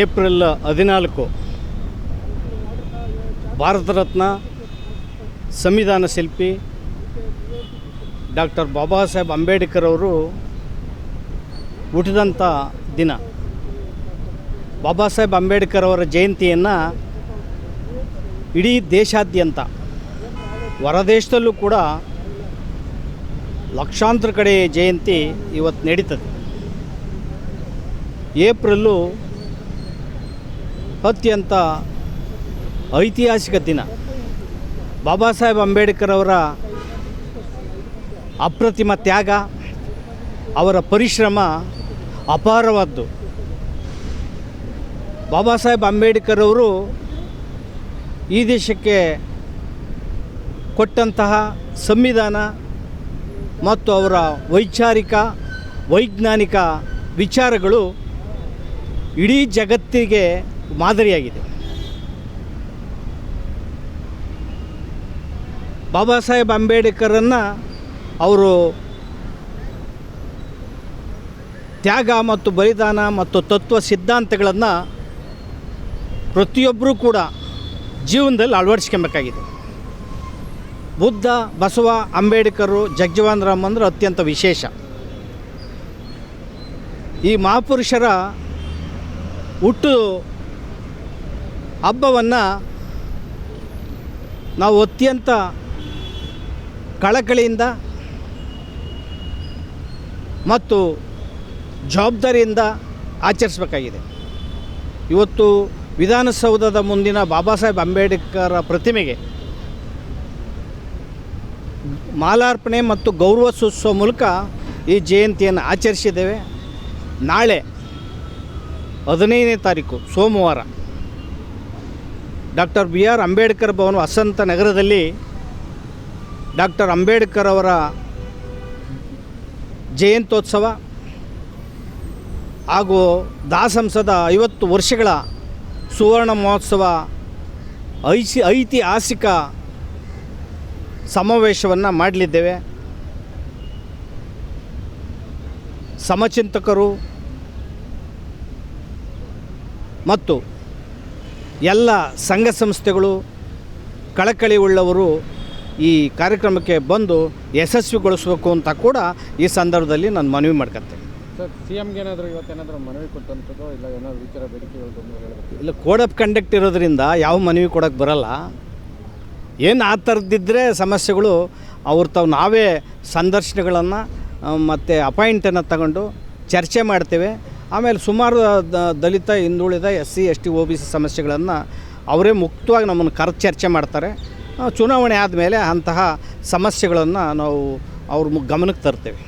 April ಹದಿನಾಲ್ಕು, ಭಾರತ ರತ್ನ ಸಂವಿಧಾನ ಶಿಲ್ಪಿ ಡಾಕ್ಟರ್ ಬಾಬಾ ಸಾಹೇಬ್ ಅಂಬೇಡ್ಕರ್ ಅವರು ಹುಟ್ಟಿದಂಥ ದಿನ. ಬಾಬಾ ಸಾಹೇಬ್ ಅಂಬೇಡ್ಕರ್ ಅವರ ಜಯಂತಿಯನ್ನು ಇಡೀ ದೇಶಾದ್ಯಂತ, ಹೊರದೇಶದಲ್ಲೂ ಕೂಡ ಲಕ್ಷಾಂತರ ಕಡೆ ಜಯಂತಿ ಇವತ್ತು ನಡೀತದೆ. ಏಪ್ರಿಲ್ಲು ಅತ್ಯಂತ ಐತಿಹಾಸಿಕ ದಿನ. ಬಾಬಾ ಸಾಹೇಬ್ ಅಂಬೇಡ್ಕರ್ ಅವರ ಅಪ್ರತಿಮ ತ್ಯಾಗ, ಅವರ ಪರಿಶ್ರಮ ಅಪಾರವಾದ್ದು. ಬಾಬಾ ಸಾಹೇಬ್ ಅಂಬೇಡ್ಕರ್ ಅವರು ಈ ದೇಶಕ್ಕೆ ಕೊಟ್ಟಂತಹ ಸಂವಿಧಾನ ಮತ್ತು ಅವರ ವೈಚಾರಿಕ, ವೈಜ್ಞಾನಿಕ ವಿಚಾರಗಳು ಇಡೀ ಜಗತ್ತಿಗೆ ಮಾದರಿಯಾಗಿದೆ. ಬಾಬಾ ಸಾಹೇಬ್ ಅಂಬೇಡ್ಕರನ್ನು ಅವರು ತ್ಯಾಗ ಮತ್ತು ಬಲಿದಾನ ಮತ್ತು ತತ್ವ ಸಿದ್ಧಾಂತಗಳನ್ನು ಪ್ರತಿಯೊಬ್ಬರೂ ಕೂಡ ಜೀವನದಲ್ಲಿ ಅಳವಡಿಸ್ಕೊಬೇಕಾಗಿದೆ. ಬುದ್ಧ, ಬಸವ, ಅಂಬೇಡ್ಕರು, ಜಗ್ಜೀವನ್ ರಾಮ್ ಅಂದರೆ ಅತ್ಯಂತ ವಿಶೇಷ. ಈ ಮಹಾಪುರುಷರ ಹುಟ್ಟು ಹಬ್ಬವನ್ನು ನಾವು ಅತ್ಯಂತ ಕಳಕಳಿಯಿಂದ ಮತ್ತು ಜವಾಬ್ದಾರಿಯಿಂದ ಆಚರಿಸಬೇಕಾಗಿದೆ. ಇವತ್ತು ವಿಧಾನಸೌಧದ ಮುಂದಿನ ಬಾಬಾ ಸಾಹೇಬ್ ಅಂಬೇಡ್ಕರ್ ಪ್ರತಿಮೆಗೆ ಮಾಲಾರ್ಪಣೆ ಮತ್ತು ಗೌರವ ಸೂಚಿಸುವ ಮೂಲಕ ಈ ಜಯಂತಿಯನ್ನು ಆಚರಿಸಿದ್ದೇವೆ. ನಾಳೆ ಹದಿನೈದನೇ ತಾರೀಕು ಸೋಮವಾರ. Doctor B R Ambedkar Bhavan ವಸಂತ ನಗರದಲ್ಲಿ ಡಾಕ್ಟರ್ ಅಂಬೇಡ್ಕರ್ ಅವರ ಜಯಂತ್ಯೋತ್ಸವ ಹಾಗೂ ದಾಸಂಸದ ಐವತ್ತು ವರ್ಷಗಳ ಸುವರ್ಣ ಮಹೋತ್ಸವ ಐಸಿ ಐತಿಹಾಸಿಕ ಸಮಾವೇಶವನ್ನು ಮಾಡಲಿದ್ದೇವೆ. ಸಮಚಿಂತಕರು ಮತ್ತು ಎಲ್ಲ ಸಂಘ ಸಂಸ್ಥೆಗಳು ಕಳಕಳಿ ಉಳ್ಳವರು ಈ ಕಾರ್ಯಕ್ರಮಕ್ಕೆ ಬಂದು ಯಶಸ್ವಿಗೊಳಿಸಬೇಕು ಅಂತ ಕೂಡ ಈ ಸಂದರ್ಭದಲ್ಲಿ ನಾನು ಮನವಿ ಮಾಡ್ಕೊತೇನೆ ಸರ್ ಸಿ ಎಮ್ಗೆ ಏನಾದರೂ ಇವತ್ತೇನಾದರೂ ಮನವಿ ಕೊಟ್ಟಂಥದ್ದು ಇಲ್ಲ ಏನಾದರೂ ವಿಚಾರ ಬೇಡಿಕೆ ಇಲ್ಲ ಕೋಡ್ ಆಫ್ ಕಂಡಕ್ಟ್ ಇರೋದ್ರಿಂದ ಯಾವ ಮನವಿ ಕೊಡೋಕ್ಕೆ ಬರಲ್ಲ. ಏನು ಆ ಥರದ್ದಿದ್ದರೆ ಸಮಸ್ಯೆಗಳು ಅವ್ರು ತಾವು ನಾವೇ ಸಂದರ್ಶನಗಳನ್ನು ಮತ್ತು ಅಪಾಯಿಂಟನ್ನು ತಗೊಂಡು ಚರ್ಚೆ ಮಾಡ್ತೇವೆ. ಆಮೇಲೆ ಸುಮಾರು ದಲಿತ, ಹಿಂದುಳಿದ S C S T O B C ಸಮಸ್ಯೆಗಳನ್ನು ಅವರೇ ಮುಕ್ತವಾಗಿ ನಮ್ಮನ್ನು ಕರ್ ಚರ್ಚೆ ಮಾಡ್ತಾರೆ ಚುನಾವಣೆ ಆದಮೇಲೆ ಅಂತಹ ಸಮಸ್ಯೆಗಳನ್ನು ನಾವು ಅವ್ರ ಗಮನಕ್ಕೆ ತರ್ತೇವೆ.